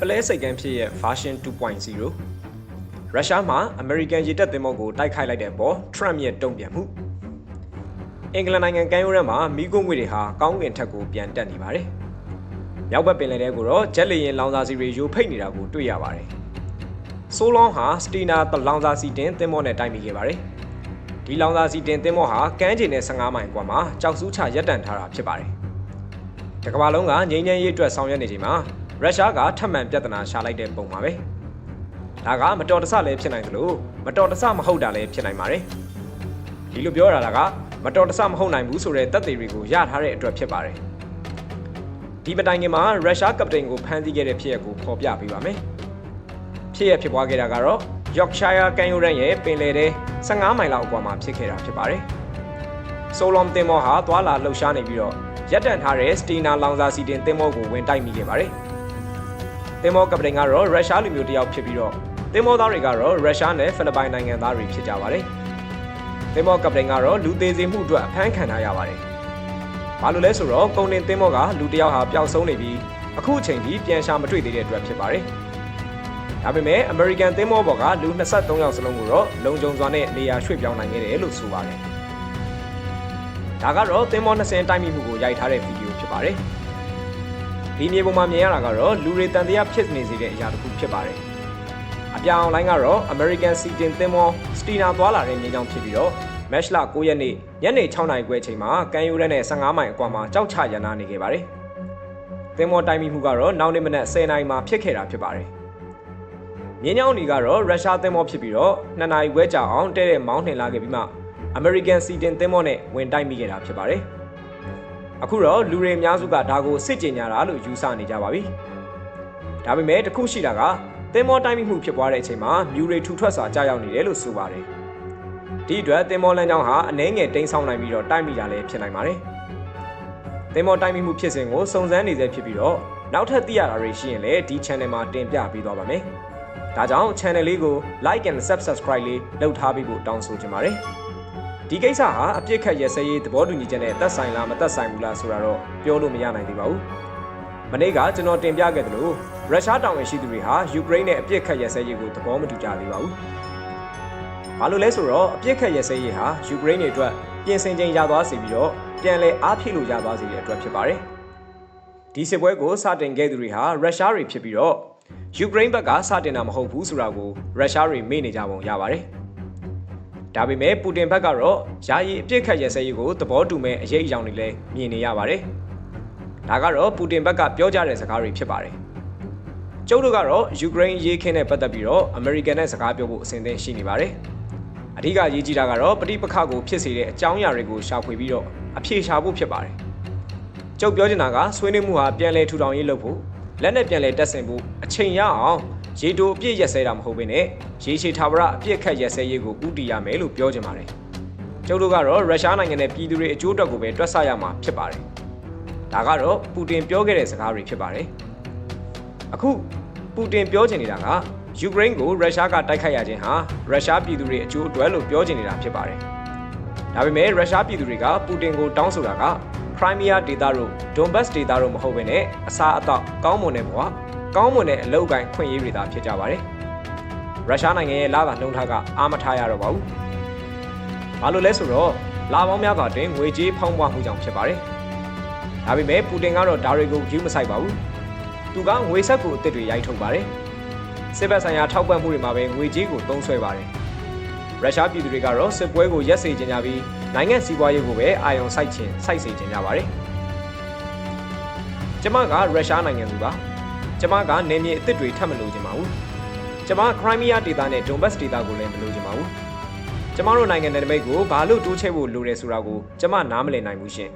ပလဲစိတ်ကန်းဖြစ်ရဲ့ version 2.0ရုရှားမှာအမေရိကန်ရေတပ်သင်္ဘောကိုတိုက်ခိုက်လိုက်တဲ့အပေါ် Trump ရဲ့တုံ့ပြန်မှုအင်္ဂလန်နိုင်ငံကမ်းရိုးတန်းမှာမိကုံးငွေတွေဟာကောင်းကင်ထက်ကိုပြန်တက်နေပါတယ်။မြောက်ဘက်ပင်လယ်ထဲကိုတော့ဂျက်လေယာဉ်လောင်စာစီတွေယိုဖိတ်နေတာကိုတွေ့ရပါတယ်။ဆိုလွန်ဟာစတီနာတလောင်စာစီတင်သင်္ဘောနဲ့တိုက်မိခဲ့ပါတယ်။ဒီလောင်စာစီတင်သင်္ဘောဟာကမ်းခြေနဲ့15မိုင်ကွာမှာကြောက်စူးချရပ်တန့်ထားတာဖြစ်ပါတယ်။တကမ္ဘာလုံးကငြိမ်းချမ်းရေးအတွက်ဆောင်ရွက်နေချိန်မှာ ရုရှားကထပ်မံပြဿနာရှာလိုက်တဲ့ပုံပါပဲ။ဒါကမတော်တဆလည်းဖြစ်နိုင်သလိုမတော်တဆမဟုတ်တာလည်းဖြစ်နိုင်ပါတယ်။ဒီလိုပြောရတာကမတော်တဆမဟုတ်နိုင်ဘူးဆိုတဲ့တပ်သေးတွေကိုရထားတဲ့အတွက်ဖြစ်ပါတယ်။ဒီမတိုင်ခင်မှာရုရှားကပတိန်ကိုဖမ်းဆီးခဲ့တဲ့ဖြစ်ရပ်ကိုဖော်ပြပေးပါမယ်။ဖြစ်ရပ်ဖြစ်ပွားခဲ့တာကတော့ Yorkshire ကန်ယိုရန်ရဲ့ပင်လယ်ထဲ15မိုင်လောက်အကွာမှာဖြစ်ခဲ့တာဖြစ်ပါတယ်။ဆိုလွန်တင်မောဟာသွာလာလှုပ်ရှားနေပြီးတော့ရပ်တန့်ထားတဲ့စတီနာလောင်စာစီတင်တင်မောကိုဝင်တိုက်မိခဲ့ပါတယ်။ တင်မောကပတိန်ကတော့ရုရှားလူမျိုးတစ်ယောက်ဖြစ်ပြီးတော့တင်မောသားတွေကတော့ရုရှားနဲ့ဖိလစ်ပိုင်နိုင်ငံသားတွေဖြစ်ကြပါတယ်။တင်မောကပတိန်ကတော့လူသေးစေမှုအတွက်အဖမ်းခံထားရပါတယ်။ဘာလို့လဲဆိုတော့ကုန်တင်တင်မောကလူတစ်ယောက်ဟာပျောက်ဆုံးနေပြီးအခုအချိန်ထိပြန်ရှာမတွေ့သေးတဲ့အတွက်ဖြစ်ပါတယ်။ဒါပေမဲ့ American သင်းမောဘော်ကလူ23ယောက်စလုံးကိုတော့လုံခြုံစွာနဲ့နေရာရွှေ့ပြောင်းနိုင်ခဲ့တယ်လို့ဆိုပါတယ်။ဒါကတော့သင်းမော20တိုက်မိမှုကိုရိုက်ထားတဲ့ဗီဒီယိုဖြစ်ပါတယ်။ ဒီမြေပုံမှာမြင်ရတာကတော့လူတွေတန်တရားဖြစ်နေစေတဲ့အရာတစ်ခုဖြစ်ပါတယ်။အပြောင်လိုင်းကတော့ American Sea တင်သင်းမောစတီနာသွားလာတဲ့မြေကြောင်ဖြစ်ပြီးတော့ match လ9ရက်နေ့ညနေ6နာရီခွဲချိန်မှာကန်ယူရဲနဲ့15မိုင်အကွာမှာကြောက်ချရန်နာနေခဲ့ပါတယ်။သင်းမောတိုက်မိမှုကတော့နောက်နေ့မနက်10နာရီမှာဖြစ်ခဲ့တာဖြစ်ပါတယ်။မြင်းညောင်းဒီကတော့ရုရှားသင်းမောဖြစ်ပြီးတော့2နာရီခွဲကြာအောင်တဲ့တဲ့မောင်းနှင်လာခဲ့ပြီးမှ American Sea တင်သင်းမောနဲ့ဝင်တိုက်မိခဲ့တာဖြစ်ပါတယ်။ အခုတော့လူတွေအများစုကဒါကိုစစ်ကြင်ညာတာလို့ယူဆနေကြပါပြီ။ဒါပေမဲ့တခုရှိတာကသင်းမောတိုက်မိမှုဖြစ်ပွားတဲ့အချိန်မှာမြူတွေထူထွက်စွာကြာရောက်နေတယ်လို့ဆိုပါတယ်။ဒီအတွက်သင်းမောလမ်းကြောင်းဟာအနှဲငယ်တိမ်းဆောင်းနိုင်ပြီးတော့တိုက်မိတာလည်းဖြစ်နိုင်ပါတယ်။သင်းမောတိုက်မိမှုဖြစ်စဉ်ကိုစုံစမ်းနေဆဲဖြစ်ပြီးတော့နောက်ထပ်သိရတာတွေရှိရင်လည်းဒီ channel မှာတင်ပြပေးသွားပါမယ်။ဒါကြောင့် channel လေးကို like and subscribe လေးလုပ်ထားပေးဖို့တောင်းဆိုချင်ပါတယ်။ ဒီကိစ္စဟာအပြစ်ခတ်ရစရေးသဘောတူညီချက်နဲ့သက်ဆိုင်လားမသက်ဆိုင်ဘူးလားဆိုတာတော့ပြောလို့မရနိုင်သေးပါဘူး။မနေ့ကကျွန်တော်တင်ပြခဲ့သလိုရုရှားတောင်ဝင်ရှိသူတွေဟာယူကရိန်းနဲ့အပြစ်ခတ်ရစရေးကိုသဘောမတူကြသေးပါဘူး။ဘာလို့လဲဆိုတော့အပြစ်ခတ်ရစရေးဟာယူကရိန်းတွေအတွက်ပြင်ဆင်ချိန်ရသွားစေပြီးတော့ပြန်လည်အားဖြည့်လို့ရသွားစေတဲ့အတွက်ဖြစ်ပါတယ်။ဒီစစ်ပွဲကိုစတင်ခဲ့သူတွေဟာရုရှားတွေဖြစ်ပြီးတော့ယူကရိန်းဘက်ကစတင်တာမဟုတ်ဘူးဆိုတာကိုရုရှားတွေမေ့နေကြပုံရပါတယ်။ ဒါပေမဲ့ပူတင်ဘက်ကတော့ယာယီအပြစ်ခတ်ရစရေးကိုသဘောတူမဲ့အရေးအယောင်တွေလည်းမြင်နေရပါတယ်။ဒါကတော့ပူတင်ဘက်ကပြောကြတဲ့စကားတွေဖြစ်ပါတယ်။ကျုပ်တို့ကတော့ယူကရိန်းရေးခင်းနဲ့ပတ်သက်ပြီးတော့အမေရိကန်နဲ့စကားပြောဖို့အစဉ်သင့်ရှိနေပါတယ်။အဓိကရေးကြည့်တာကတော့ပဋိပက္ခကိုဖြစ်စေတဲ့အကြောင်းအရာတွေကိုရှာဖွေပြီးတော့အဖြေရှာဖို့ဖြစ်ပါတယ်။ကျုပ်ပြောချင်တာကဆွေးနွေးမှုဟာပြန်လည်ထူထောင်ရေးလုပ်ဖို့လက်နဲ့ပြန်လည်တက်ဆင်ဖို့အချိန်ရအောင် ရေတိုအပြည့်ရက်စဲတာမဟုတ်ဘဲနဲ့ရေရှည်ထာဝရအပြည့်ခတ်ရက်စဲရေးကိုဥတီရမယ်လို့ပြောချင်ပါတယ်။ကျုပ်တို့ကတော့ရုရှားနိုင်ငံနဲ့ပြည်သူတွေအကျိုးအတွက်ကိုပဲတွက်ဆရမှာဖြစ်ပါတယ်။ဒါကတော့ပူတင်ပြောခဲ့တဲ့စကားတွေဖြစ်ပါတယ်။အခုပူတင်ပြောချင်နေတာကယူကရိန်းကိုရုရှားကတိုက်ခိုက်ရခြင်းဟာရုရှားပြည်သူတွေအကျိုးအတွက်လို့ပြောချင်နေတာဖြစ်ပါတယ်။ဒါပေမဲ့ရုရှားပြည်သူတွေကပူတင်ကိုတောင်းဆိုတာကခရိုင်းမီးယားဒေသတို့ဒွန်ဘတ်စ်ဒေသတို့မဟုတ်ဘဲနဲ့အစားအသောက်ကောင်းမွန်တဲ့ဘဝ ကောင်းမွန်တဲ့အလုပ်ကိုင်ခွင့်ရေးတွေသာဖြစ်ကြပါတယ်။ရုရှားနိုင်ငံရဲ့လာတာနှုံထားကအာမထားရတော့ပါဘူး။ဘာလို့လဲဆိုတော့လာပေါင်းများစွာတွင်ငွေကြေးဖောင်းပွားမှုကြောင့်ဖြစ်ပါတယ်။ဒါပေမဲ့ပူတင်ကတော့ဒါတွေကိုယူမဆိုင်ပါဘူး။သူကငွေဆက်ကိုအစ်စ်တွေရိုက်ထုတ်ပါတယ်။စစ်ဘက်ဆိုင်ရာထောက်ပံ့မှုတွေမှာပဲငွေကြေးကိုသုံးစွဲပါတယ်။ရုရှားပြည်သူတွေကတော့စစ်ပွဲကိုရက်စေချင်ကြပြီးနိုင်ငံစီးပွားရေးကိုပဲအာရုံစိုက်ခြင်းစိုက်စေခြင်းကြပါတယ်။ကျမကရုရှားနိုင်ငံသူပါ။ ကျမကနေမြေအစ်စ်တွေထပ်မလို့ချင်ပါဘူး။ကျမခရိုင်းမီးယားဒေသနဲ့ဒွန်ဘတ်စ်ဒေသကိုလည်းမလို့ချင်ပါဘူး။ကျမတို့နိုင်ငံနယ်နိမိတ်ကိုဘာလို့တိုးချဲ့ဖို့လိုတယ်ဆိုတာကိုကျမနားမလည်နိုင်ဘူးရှင်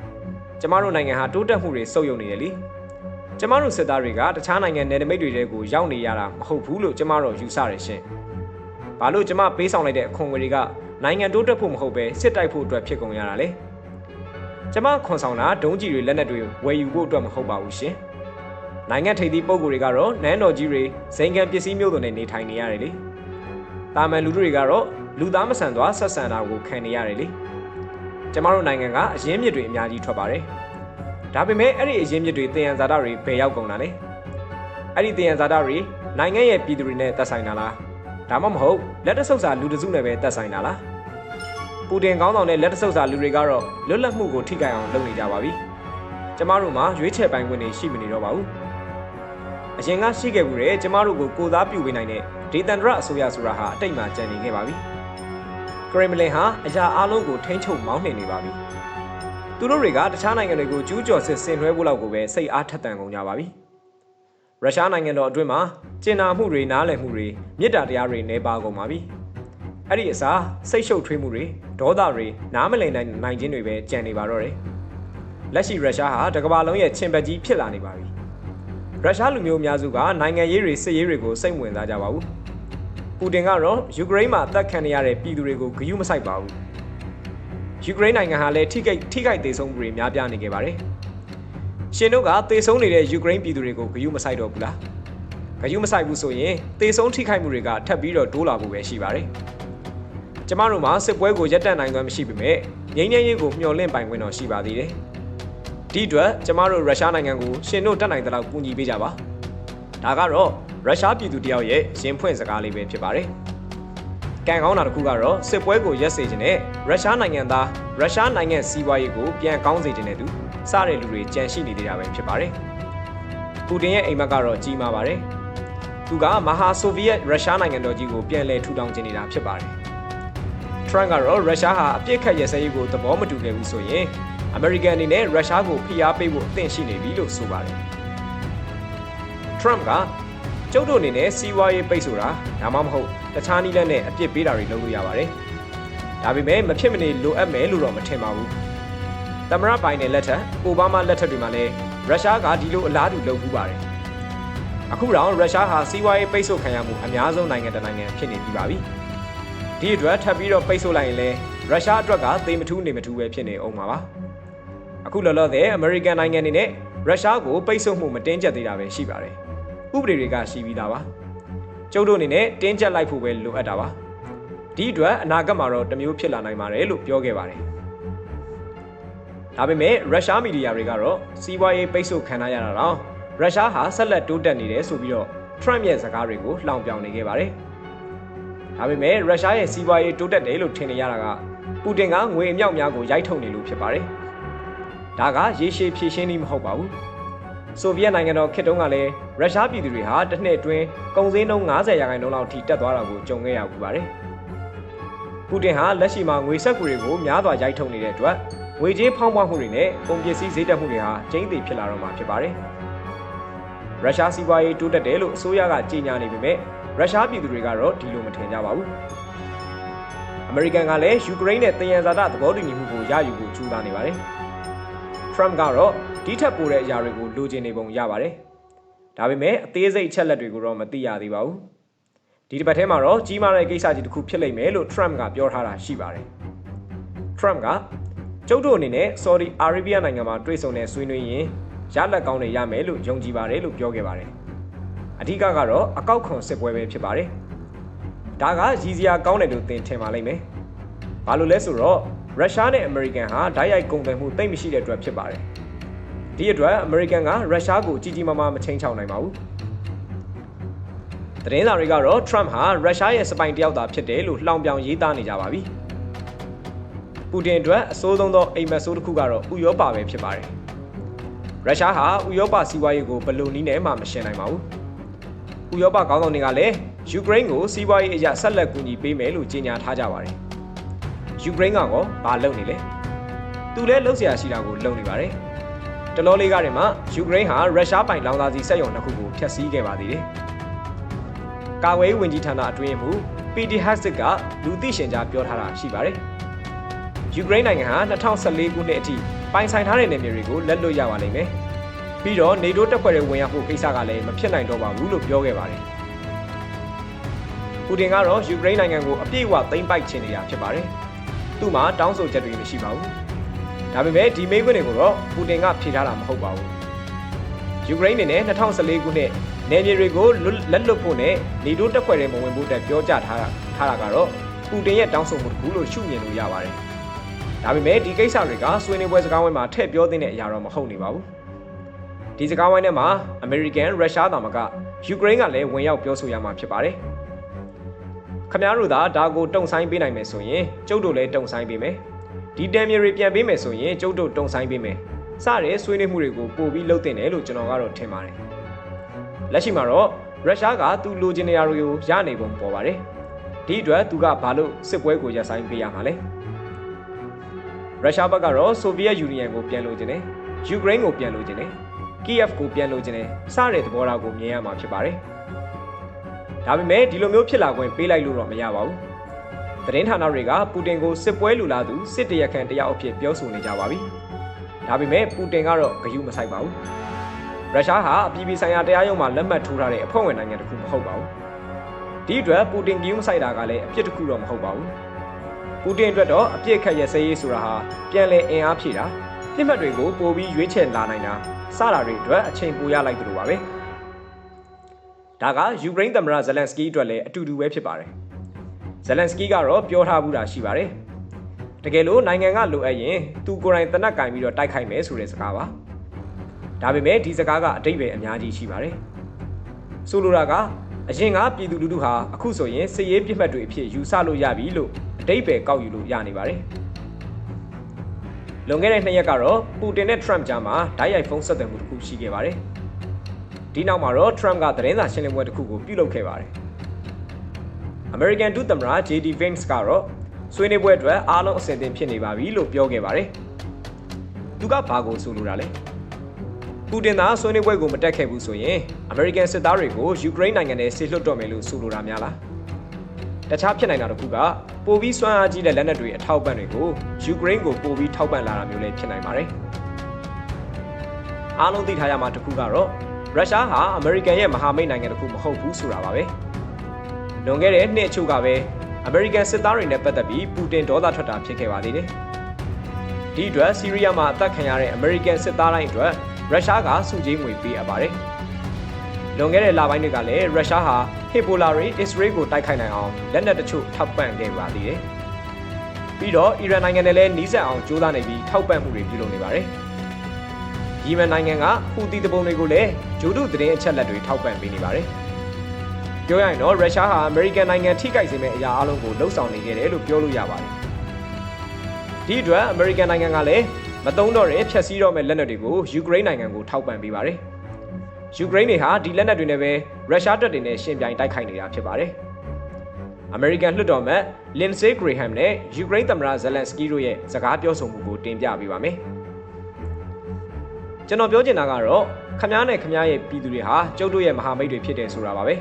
။ကျမတို့နိုင်ငံဟာတိုးတက်မှုတွေစုပ်ယုံနေတယ်လေ။ကျမတို့စစ်သားတွေကတခြားနိုင်ငံနယ်နိမိတ်တွေတဲကိုရောက်နေရတာမဟုတ်ဘူးလို့ကျမတို့ယူဆတယ်ရှင်။ဘာလို့ကျမပေးဆောင်လိုက်တဲ့အခွန်ငွေတွေကနိုင်ငံတိုးတက်ဖို့မဟုတ်ပဲစစ်တိုက်ဖို့အတွက်ဖြစ်ကုန်ရတာလေကျမခွန်ဆောင်တာဒုံးကြီးတွေလက်နက်တွေဝယ်ယူဖို့အတွက်မဟုတ်ပါဘူးရှင် နိုင်ငံထိပ်သီးပုံကိုယ်တွေကတော့နန်းတော်ကြီးတွေဇိမ်ခံပစ္စည်းမျိုးစုံနဲ့နေထိုင်နေရတယ်လေတာမန်လူတွေကတော့လူသားမဆန်သွားဆက်ဆံတာကိုခံနေရတယ်လေကျမတို့နိုင်ငံကအရင်းမြစ်တွေအများကြီးထွက်ပါတယ်ဒါပေမဲ့အဲ့ဒီအရင်းမြစ်တွေတည်ရန်ဇာတာတွေဘယ်ရောက်ကုန်တာလဲအဲ့ဒီတယံဇာတာတွေနိုင်ငံရဲ့ပြည်သူတွေနဲ့သက်ဆိုင်တာလားဒါမှမဟုတ်လက်တဆုပ်စာလူတစုနဲ့ပဲသက်ဆိုင်တာလားပူတင်ကောင်းဆောင်တဲ့လက်တဆုပ်စာလူတွေကတော့လွတ်လပ်မှုကိုထိခိုက်အောင်လုပ်နေကြပါပြီကျမတို့မှာရွေးချယ်ပိုင်ခွင့်တွေရှိမနေတော့ပါဘူး အရင်ကရှိခဲ့မှုတွေကျမတို့ကိုကိုစားပြုပေးနိုင်တဲ့ဒေသန္တရအစိုးရဆိုတာဟာအတိတ်မှာကြံနေခဲ့ပါပြီခရမလင်ဟာအရာအလုံးကိုထိန်းချုပ်မောင်းနှင်နေပါပြီသူတို့တွေကတခြားနိုင်ငံတွေကိုကျူးကျော်စစ်ဆင်နွှဲဖို့လောက်ကိုပဲစိတ်အားထက်သန်ကုန်ကြပါပြီရုရှားနိုင်ငံတော်အတွင်းမှာကျင်နာမှုတွေနားလည်မှုတွေမေတ္တာတရားတွေနေပါကုန်ပါပြီအဲ့ဒီအစားစိတ်ရှုပ်ထွေးမှုတွေဒေါသတွေနားမလည်နိုင်နိုင်ခြင်းတွေပဲကြံနေပါတော့တယ်လက်ရှိရုရှားဟာတစ်ကမ္ဘာလုံးရဲ့ချင်ပတ်ကြီးဖြစ်လာနေပါပြီ ရုရှားလူမျိုးအများစုကနိုင်ငံရေးတွေစစ်ရေးတွေကိုစိတ်ဝင်စားကြပါဘူးပူတင်ကတော့ယူကရိန်းမှာအသက်ခံနေရတဲ့ပြည်သူတွေကိုဂရုမစိုက်ပါဘူးယူကရိန်းနိုင်ငံဟာလည်းထိခိုက်ထိခိုက်သေးဆုံးမှုတွေများပြားနေခဲ့ပါတယ်ရှင်တို့ကသေဆုံးနေတဲ့ယူကရိန်းပြည်သူတွေကိုဂရုမစိုက်တော့ဘူးလားဂရုမစိုက်ဘူးဆိုရင်သေဆုံးထိခိုက်မှုတွေကထပ်ပြီးတော့တိုးလာဖို့ပဲရှိပါတယ်ကျမတို့မှာစစ်ပွဲကိုရပ်တန့်နိုင်စွမ်းမရှိပေမဲ့ငြိမ်းချမ်းရေးကိုမျှော်လင့်ပိုင်ခွင့်တော့ရှိပါသေးတယ် ဒီအတွက်ကျမတို့ရုရှားနိုင်ငံကိုရှင်တို့တက်နိုင်တဲ့လောက်ကူညီပေးကြပါဒါကတော့ရုရှားပြည်သူတယောက်ရဲ့ရင်ဖွင့်စကားလေးပဲဖြစ်ပါတယ်ကံကောင်းတာတစ်ခုကတော့စစ်ပွဲကိုရက်စေခြင်းနဲ့ရုရှားနိုင်ငံသားရုရှားနိုင်ငံစီးပွားရေးကိုပြန်ကောင်းစေခြင်းနဲ့သူစတဲ့လူတွေကြံရှိနေသေးတာပဲဖြစ်ပါတယ်ပူတင်ရဲ့အိမ်မက်ကတော့ကြီးမားပါတယ်သူကမဟာဆိုဗီယက်ရုရှားနိုင်ငံတော်ကြီးကိုပြန်လည်ထူထောင်ခြင်းနေတာဖြစ်ပါတယ်ထရန့်ကတော့ရုရှားဟာအပြစ်ခတ်ရစဲရေးကိုသဘောမတူခဲ့ဘူးဆိုရင် အမေရိကန်အနေနဲ့ရုရှားကိုဖိအားပေးဖို့အသင့်ရှိနေပြီလို့ဆိုပါတယ်ထရန့်ကကျုပ်တို့အနေနဲ့စီးပွားရေးပိတ်ဆိုတာဒါမှမဟုတ်တခြားနည်းလမ်းနဲ့အပြစ်ပေးတာတွေလုပ်လို့ရပါတယ်ဒါပေမဲ့မဖြစ်မနေလိုအပ်မယ်လို့တော့မထင်ပါဘူးသမရဘိုင်နယ်လက်ထက်အိုဘားမားလက်ထက်တွေမှာလည်းရုရှားကဒီလိုအလားတူလုပ်မှုပါတယ်အခုတော့ရုရှားဟာစီးပွားရေးပိတ်ဆို့ခံရမှုအများဆုံးနိုင်ငံတစ်နိုင်ငံဖြစ်နေပြီပါပြီဒီအတွက်ထပ်ပြီးတော့ပိတ်ဆို့လိုက်ရင်လည်းရုရှားအတွက်ကသေမထူးနေမထူးပဲဖြစ်နေအောင်ပါပါ အခုလောလောဆယ်အမေရိကန်နိုင်ငံအနေနဲ့ရုရှားကိုပိတ်ဆို့မှုမတင်းကျပ်သေးတာပဲရှိပါတယ်ဥပဒေတွေကရှိပြီးသားပါကျုပ်တို့အနေနဲ့တင်းကျပ်လိုက်ဖို့ပဲလိုအပ်တာပါဒီအတွက်အနာဂတ်မှာတော့တမျိုးဖြစ်လာနိုင်ပါတယ်လို့ပြောခဲ့ပါတယ်ဒါပေမဲ့ရုရှားမီဒီယာတွေကတော့စီးပွားရေးပိတ်ဆို့ခံရရတာတော့ရုရှားဟာဆက်လက်တိုးတက်နေတယ်ဆိုပြီးတော့ Trump ရဲ့စကားတွေကိုလှောင်ပြောင်နေခဲ့ပါတယ်ဒါပေမဲ့ရုရှားရဲ့စီးပွားရေးတိုးတက်တယ်လို့ထင်နေရတာကပူတင်ကငွေအမြောက်များကိုရိုက်ထုတ်နေလို့ဖြစ်ပါတယ် ဒါကရေရှည်ဖြည့်ရှင်းနည်းမဟုတ်ပါဘူးဆိုဗီယက်နိုင်ငံတော်ခေတ်တုန်းကလည်းရုရှားပြည်သူတွေဟာတစ်နှစ်အတွင်းကုန်စည်နှုန်း90ရာခိုင်နှုန်းလောက်ထိတက်သွားတာကိုကြုံခဲ့ရပူပါတယ်။ပူတင်ဟာလက်ရှိမှာငွေစက်ကူတွေကိုများစွာရိုက်ထုတ်နေတဲ့အတွက်ငွေကြေးဖောင်းပွားမှုတွေနဲ့ကုန်ပစ္စည်းဈေးတက်မှုတွေဟာကျင်းသေးဖြစ်လာတော့မှာဖြစ်ပါတယ်။ရုရှားစီးပွားရေးတိုးတက်တယ်လို့အစိုးရကကြေညာနေပေမဲ့ရုရှားပြည်သူတွေကတော့ဒီလိုမထင်ကြပါဘူး။အမေရိကန်ကလည်းယူကရိန်းနဲ့တယံဇာတသဘောတူညီမှုကိုရယူဖို့ကြိုးစားနေပါတယ်။ Trump ကတော့ဒီထက်ပိုတဲ့အရာတွေကိုလိုချင်နေပုံရပါတယ်။ဒါပေမဲ့အသေးစိတ်အချက်လက်တွေကိုတော့မသိရသေးပါဘူး။ဒီတစ်ပတ်ထဲမှာတော့ကြီးမားတဲ့ကိစ္စကြီးတစ်ခုဖြစ်လိမ့်မယ်လို့ Trump ကပြောထားတာရှိပါတယ်။ Trump ကကျုပ်တို့အနေနဲ့ Saudi Arabia နိုင်ငံမှာတွေ့ဆုံတဲ့ဆွေးနွေးရင်ရလက်ကောင်းတွေရမယ်လို့ယုံကြည်ပါတယ်လို့ပြောခဲ့ပါတယ်။အဓိကကတော့အကောက်ခွန်စစ်ပွဲပဲဖြစ်ပါတယ်။ဒါကရည်စရာကောင်းတယ်လို့သင်ထင်ပါလိမ့်မယ်။ဘာလို့လဲဆိုတော့ ရုရှားနဲ့အမေရိကန်ဟာဓာတ်ရိုက်ကုန်သွယ်မှုတိတ်မရှိတဲ့အတွက်ဖြစ်ပါတယ်။ဒီအတွက်အမေရိကန်ကရုရှားကိုကြီးကြီးမားမားမချိန်ချောင်နိုင်ပါဘူး။သတင်းစာတွေကတော့ Trump ဟာရုရှားရဲ့စပိုင်တယောက်သာဖြစ်တယ်လို့လှောင်ပြောင်ရေးသားနေကြပါပြီ။ပူတင်အတွက်အဆိုးဆုံးသောအိမ်မက်ဆိုးတစ်ခုကတော့ဥရောပပဲဖြစ်ပါတယ်။ရုရှားဟာဥရောပစီးပွားရေးကိုဘယ်လိုနည်းနဲ့မှမရှင်းနိုင်ပါဘူး။ဥရောပခေါင်းဆောင်တွေကလည်းယူကရိန်းကိုစီးပွားရေးအရာဆက်လက်ကူညီပေးမယ်လို့ကြေညာထားကြပါတယ်။ ယူကရိန်းကတော့ဘာလုပ်နေလဲ။သူလည်းလှုပ်ရှားရှိတာကိုလုပ်နေပါတယ်။တလောလေးကတည်းကယူကရိန်းဟာရုရှားပိုင်လောင်စာဆီစက်ရုံတစ်ခုကိုဖျက်ဆီးခဲ့ပါသေးတယ်။ကာဝေးဝင်ကြီးဌာနအတွင်းမှု PD Hasik ကလူသိရှင်ကြားပြောထားတာရှိပါတယ်။ယူကရိန်းနိုင်ငံဟာ2014ခုနှစ်အထိပိုင်ဆိုင်ထားတဲ့နယ်မြေတွေကိုလက်လွတ်ရပါလိမ့်မယ်။ပြီးတော့နေတိုးတပ်ဖွဲ့တွေဝင်ရောက်ဖို့ကိစ္စကလည်းမဖြစ်နိုင်တော့ပါဘူးလို့ပြောခဲ့ပါတယ်။ပူတင်ကတော့ယူကရိန်းနိုင်ငံကိုအပြည့်အဝသိမ်းပိုက်ချင်နေတာဖြစ်ပါတယ်။ သူ့မှာတောင်းဆိုချက်တွေမရှိပါဘူး။ဒါပေမဲ့ဒီမိခွန်းတွေကိုတော့ပူတင်ကဖြေထားတာမဟုတ်ပါဘူးယူကရိန်းအနေနဲ့2014ခုနှစ်နယ်မြေတွေကိုလက်လွတ်ဖို့နဲ့နေတိုးတက်ခွဲတွေမဝင်ဖို့တက်ပြောကြားထားတာထားတာကတော့ပူတင်ရဲ့တောင်းဆိုမှုတစ်ခုလို့ရှုမြင်လို့ရပါတယ်ဒါပေမဲ့ဒီကိစ္စတွေကဆွေးနွေးပွဲစကားဝိုင်းမှာထည့်ပြောသင့်တဲ့အရာတော့မဟုတ်နေပါဘူးဒီစကားဝိုင်းထဲမှာအမေရိကန်ရုရှားသာမကယူကရိန်းကလည်းဝင်ရောက်ပြောဆိုရမှာဖြစ်ပါတယ် ခမည်းတော်သာဒါကိုတုံဆိုင်ပေးနိုင်မယ်ဆိုရင်ကျုပ်တို့လည်းတုံဆိုင်ပေးမယ်ဒီတန်မြေတွေပြန်ပေးမယ်ဆိုရင်ကျုပ်တို့တုံဆိုင်ပေးမယ်စတဲ့ဆွေးနွေးမှုတွေကိုပို့ပြီးလုပ်တင်တယ်လို့ကျွန်တော်ကတော့ထင်ပါတယ်လက်ရှိမှာတော့ရုရှားကသူလိုချင်နေရတွေကိုရနေပုံပေါ်ပါတယ်ဒီအတွက်သူကဘာလို့စစ်ပွဲကိုရပ်ဆိုင်းပေးရမှာလဲရုရှားဘက်ကတော့ဆိုဗီယက်ယူနီယံကိုပြန်လို့ခြင်းတယ်ယူကရိန်းကိုပြန်လို့ခြင်းတယ်ကီယက်ကိုပြန်လို့ခြင်းတယ်စတဲ့သဘောထားကိုမြင်ရမှာဖြစ်ပါတယ် ဒါပေမဲ့ဒီလိုမျိုးဖြစ်လာခွင့်ပေးလိုက်လို့တော့မရပါဘူးသတင်းဌာနတွေကပူတင်ကိုစစ်ပွဲလူလာသူစစ်တရခန်တယောက်အဖြစ်ပြောဆိုနေကြပါပြီဒါပေမဲ့ပူတင်ကတော့ဂယုမဆိုင်ပါဘူးရုရှားဟာအပြည်ပြည်ဆိုင်ရာတရားရုံးမှာလက်မှတ်ထိုးထားတဲ့အဖွဲ့ဝင်နိုင်ငံတစ်ခုမဟုတ်ပါဘူးဒီအတွက်ပူတင်ဂယုမဆိုင်တာကလည်းအပြစ်တစ်ခုတော့မဟုတ်ပါဘူးပူတင်အတွက်တော့အပြစ်ခတ်ရစရေးဆိုတာဟာပြန်လည်အင်အားဖြည့်တာပြစ်မှတ်တွေကိုပိုပြီးရွေးချယ်လာနိုင်တာစတာတွေအတွက်အချိန်ပိုရလိုက်တယ်လို့ပါပဲ ဒါကယူကရိန်းသမ္မတဇလန်စကီအတွက်လည်းအတူတူပဲဖြစ်ပါတယ်ဇလန်စကီကတော့ပြောထားဘူးတာရှိပါတယ်တကယ်လို့နိုင်ငံကလိုအပ်ရင်သူကိုယ်တိုင်တနက်ကင်ပြီးတော့တိုက်ခိုက်မယ်ဆိုတဲ့စကားပါဒါပေမဲ့ဒီစကားကအတိတ်ပဲအများကြီးရှိပါတယ်ဆိုလိုတာကအရင်ကပြည်သူလူထုဟာအခုဆိုရင်စစ်ရေးပြစ်မှတ်တွေအဖြစ်ယူဆလို့ရပြီလို့အတိတ်ပဲကောက်ယူလို့ရနေပါတယ်လွန်ခဲ့တဲ့နှစ်ရက်ကတော့ပူတင်နဲ့ထရမ့်ကြားမှာဓာတ်ရိုက်ဖုန်းဆက်သွယ်မှုတစ်ခုရှိခဲ့ပါတယ် ဒီနောက်မှာတော့ထရမ့်ကသတင်းစာရှင်းလင်းပွဲတစ်ခုကိုပြုလုပ်ခဲ့ပါတယ်အမေရိကန်ဒုသမ္မတ JD Vance ကတော့ဆွေးနွေးပွဲအတွက်အားလုံးအဆင်သင့်ဖြစ်နေပါပြီလို့ပြောခဲ့ပါတယ်သူကဘာကိုဆိုလိုတာလဲပူတင်သာဆွေးနွေးပွဲကိုမတက်ခဲ့ဘူးဆိုရင်အမေရိကန်စစ်သားတွေကိုယူကရိန်းနိုင်ငံထဲဆေလွတ်တော့မယ်လို့ဆိုလိုတာများလားတခြားဖြစ်နိုင်တာတစ်ခုကပိုပြီးစွမ်းအားကြီးတဲ့လက်နက်တွေအထောက်ပံ့တွေကိုယူကရိန်းကိုပိုပြီးထောက်ပံ့လာတာမျိုးလည်းဖြစ်နိုင်ပါတယ်အားလုံးသိထားရမှာတစ်ခုကတော့ ရုရှားဟာအမေရိကန်ရဲ့မဟာမိတ်နိုင်ငံတစ်ခုမဟုတ်ဘူးဆိုတာပါပဲလွန်ခဲ့တဲ့နှစ်အချို့ကပဲအမေရိကန်စစ်သားတွေနဲ့ပတ်သက်ပြီးပူတင်ဒေါသထွက်တာဖြစ်ခဲ့ပါသေးတယ်ဒီအတွက်ဆီးရီးယားမှာအသက်ခံရတဲ့အမေရိကန်စစ်သားတိုင်းအတွက်ရုရှားကစုကြီးငွေပေးအပ်ပါတယ်။လွန်ခဲ့တဲ့လပိုင်းတွေကလည်းရုရှားဟာဟစ်ပိုလာတွေအစ္စရေးကိုတိုက်ခိုက်နိုင်အောင်လက်နက်တချို့ထောက်ပံ့ခဲ့ပါသေးတယ်။ပြီးတော့အီရန်နိုင်ငံနဲ့လည်းနီးစပ်အောင်ကြိုးစားနေပြီးထောက်ပံ့မှုတွေပြုလုပ်နေပါတယ်။ ယီမန်နိုင်ငံကဟူတီတပုံတွေကိုလည်းဂျိုဒုသတင်းအချက်လက်တွေထောက်ပံ့ပေးနေပါတယ်။ပြောရရင်တော့ရုရှားဟာအမေရိကန်နိုင်ငံထိခိုက်စေမယ့်အရာအလုံးကိုလှုံ့ဆော်နေခဲ့တယ်လို့ပြောလို့ရပါတယ်။ဒီအတွက်အမေရိကန်နိုင်ငံကလည်းမတုံးတော့တဲ့ဖြက်စီးတော့မဲ့လက်နက်တွေကိုယူကရိန်းနိုင်ငံကိုထောက်ပံ့ပေးပါတယ်။ယူကရိန်းတွေဟာဒီလက်နက်တွေနဲ့ပဲရုရှားတပ်တွေနဲ့ရှင်ပြိုင်တိုက်ခိုက်နေတာဖြစ်ပါတယ်။အမေရိကန်လွှတ်တော်မတ်လင်ဆေးဂရေဟမ်နဲ့ယူကရိန်းသမ္မတဇလန်စကီတို့ရဲ့စကားပြောဆိုမှုကိုတင်ပြပေးပါမယ်။ ကျွန်တော်ပြောချင်တာကတော့ခမားနဲ့ခမားရဲ့ပြည်သူတွေဟာကျုပ်တို့ရဲ့မဟာမိတ်တွေဖြစ်တယ်ဆိုတာပါပဲ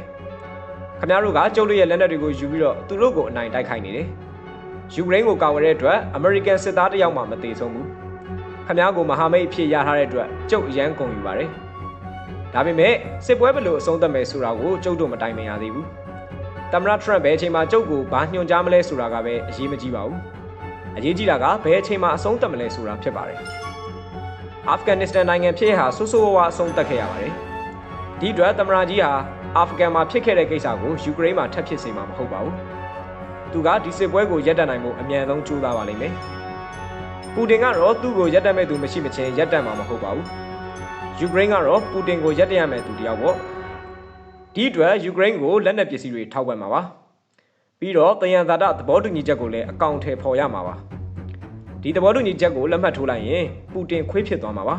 ။ခမားတို့ကကျုပ်တို့ရဲ့လက်နက်တွေကိုယူပြီးတော့သူတို့ကိုအနိုင်တိုက်ခိုက်နေတယ်။ယူကရိန်းကိုကာဝယ်တဲ့အတွက်အမေရိကန်စစ်သားတယောက်မှမသေးဆုံးဘူး။ခမားကိုမဟာမိတ်အဖြစ်ရထားတဲ့အတွက်ကျုပ်အရန်ကုန်ယူပါတယ်။ဒါပေမဲ့စစ်ပွဲဘယ်လိုအဆုံးသတ်မယ်ဆိုတာကိုကျုပ်တို့မတိုင်ပင်ရသေးဘူး။သမ္မတထရန့်ဘယ်အချိန်မှာကျုပ်ကိုဘာညွှန်ကြားမလဲဆိုတာကပဲအရေးမကြီးပါဘူး။အရေးကြီးတာကဘယ်အချိန်မှာအဆုံးသတ်မလဲဆိုတာဖြစ်ပါတယ်။ အာဖဂန်နစ္စတန်နိုင်ငံဖြစ်ဟာဆိုးဆိုးဝါးဝါအဆုံးသတ်ခဲ့ရပါတယ်။ဒီအတွက်သမ္မတကြီးဟာအာဖဂန်မှာဖြစ်ခဲ့တဲ့ကိစ္စကိုယူကရိန်းမှာထပ်ဖြစ်စေမှာမဟုတ်ပါဘူး။သူကဒီစစ်ပွဲကိုရပ်တန့်နိုင်မှုအမြန်ဆုံးကြိုးစားပါလိမ့်မယ်။ပူတင်ကတော့သူ့ကိုရပ်တန့်မဲ့သူမရှိမချင်းရပ်တန့်မှာမဟုတ်ပါဘူး။ယူကရိန်းကတော့ပူတင်ကိုရပ်တန့်ရမယ်သူတယောက်ပေါ့။ဒီအတွက်ယူကရိန်းကိုလက်နက်ပစ္စည်းတွေထောက်ပံ့မှာပါ။ပြီးတော့တယံဇာတသဘောတူညီချက်ကိုလည်းအကောင့်ထဲပေါ်ရမှာပါ။ ဒီသဘောတူညီချက်ကိုလက်မှတ်ထိုးလိုက်ရင်ပူတင်ခွေးဖြစ်သွားမှာပါ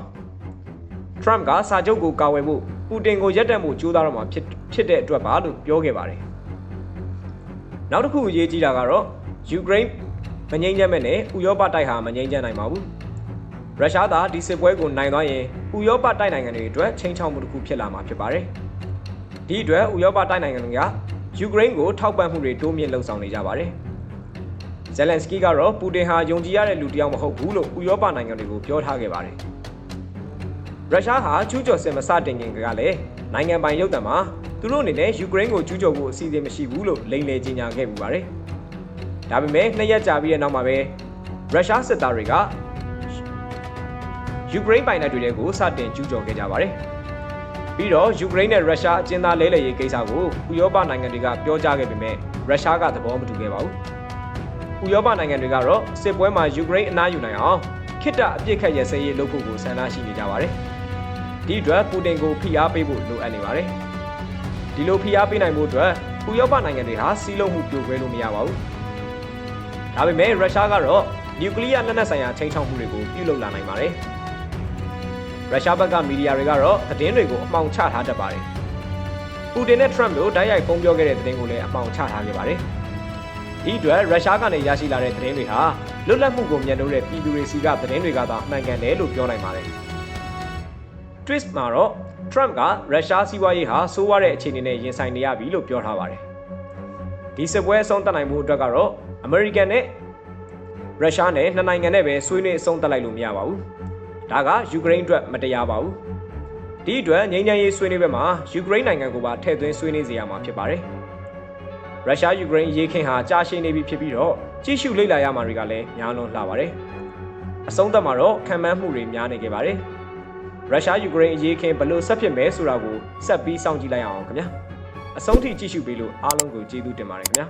။ Trump ကစာချုပ်ကိုကာဝယ်ဖို့ပူတင်ကိုရပ်တန့်ဖို့ကြိုးစားတော့မှာဖြစ်ဖြစ်တဲ့အတွက်ပါလို့ပြောခဲ့ပါတယ်။နောက်တစ်ခုအရေးကြီးတာကတော့ယူကရိန်းမငြိမ်းချမ်းမဲ့နဲ့ဥရောပတိုက်ဟာမငြိမ်းချမ်းနိုင်ပါဘူး။ရုရှားသာဒီစစ်ပွဲကိုနိုင်သွားရင်ဥရောပတိုက်နိုင်ငံတွေအတွက်ချိန်ချောက်မှုတစ်ခုဖြစ်လာမှာဖြစ်ပါတယ်။ဒီအတွက်ဥရောပတိုက်နိုင်ငံတွေကယူကရိန်းကိုထောက်ပံ့မှုတွေတိုးမြင့်လှုံ့ဆော်နေကြပါတယ်။ ဇယ်လန်စကီကတော့ပူတင်ဟာယုံကြည်ရတဲ့လူတစ်ယောက်မဟုတ်ဘူးလို့ဥရောပနိုင်ငံတွေကိုပြောထားခဲ့ပါတယ်။ရုရှားဟာကျူးကျော်စစ်မစတင်ခင်ကလည်းနိုင်ငံပိုင်ရုပ်သံမှာသူတို့အနေနဲ့ယူကရိန်းကိုကျူးကျော်ဖို့အစီအစဉ်မရှိဘူးလို့လိမ်လည်ကြေညာခဲ့ပူပါတယ်။ဒါပေမဲ့နှစ်ရက်ကြာပြီးတဲ့နောက်မှာပဲရုရှားစစ်သားတွေကယူကရိန်းပိုင်နက်တွေကိုစတင်ကျူးကျော်ခဲ့ကြပါတယ်။ပြီးတော့ယူကရိန်းနဲ့ရုရှားအကျဉ်းသားလဲလှယ်ရေးကိစ္စကိုဥရောပနိုင်ငံတွေကပြောကြားခဲ့ပေမဲ့ရုရှားကသဘောမတူခဲ့ပါဘူး။ ဥရောပနိုင်ငံတွေကတော့စစ်ပွဲမှာယူကရိန်းအနားယူနိုင်အောင်ခိတ္တအပြစ်ခတ်ရစဲရေးလုပ်ဖို့ကိုဆန္ဒရှိနေကြပါတယ်။ဒီအတွက်ပူတင်ကိုဖိအားပေးဖို့လိုအပ်နေပါတယ်။ဒီလိုဖိအားပေးနိုင်မှုအတွက်ဥရောပနိုင်ငံတွေဟာစီးလုံးမှုပြိုကွဲလို့မရပါဘူးဒါပေမဲ့ရုရှားကတော့နျူကလ িয়ার လက်နက်ဆိုင်ရာချိန်ချောက်မှုတွေကိုပြုလုပ်လာနိုင်ပါတယ်ရုရှားဘက်ကမီဒီယာတွေကတော့သတင်းတွေကိုအမှောင်ချထားတတ်ပါတယ်ပူတင်နဲ့ထရမ့်တို့တိုက်ရိုက်ပုံပြောခဲ့တဲ့သတင်းကိုလည်းအမှောင်ချထားခဲ့ပါတယ် ဒီအတွက်ရုရှားကနေရရှိလာတဲ့သတင်းတွေဟာလွတ်လပ်မှုကိုမြတ်လို့တဲ့ပြည်သူတွေစီကသတင်းတွေကသာအမှန်ကန်တယ်လို့ပြောနိုင်ပါတယ် twist မှာတော့ Trump ကရုရှားစီးပွားရေးဟာဆိုးဝါးတဲ့အခြေအနေနဲ့ရင်ဆိုင်နေရပြီလို့ပြောထားပါတယ်။ဒီစစ်ပွဲအဆုံးသတ်နိုင်မှုအတွက်ကတော့ American နဲ့ရုရှားနဲ့နှစ်နိုင်ငံနဲ့ပဲဆွေးနွေးအဆုံးသတ်လိုက်လို့မရပါဘူး။ဒါကယူကရိန်းအတွက်မတရားပါဘူး။ဒီအတွက်ငြိမ်းချမ်းရေးဆွေးနွေးပွဲမှာယူကရိန်းနိုင်ငံကိုပါထည့်သွင်းဆွေးနွေးစေရမှာဖြစ်ပါတယ်။ ရုရှားယူကရိန်းရေးခင်ဟာကြာရှည်နေပြီဖြစ်ပြီးတော့ကြီးစုလိမ့်လာရမှာတွေကလည်းများလွန်းလှပါတယ်။အဆုံးသတ်မှာတော့ခံမှန်းမှုတွေများနေခဲ့ပါတယ်။ရုရှားယူကရိန်းအရေးခင်းဘလို့ဆက်ဖြစ်မဲဆိုတာကိုဆက်ပြီးစောင့်ကြည့်လိုက်အောင်ခင်ဗျာအဆုံးထိကြည့်ရှုပေးလို့အားလုံးကိုကျေးဇူးတင်ပါတယ်ခင်ဗျာ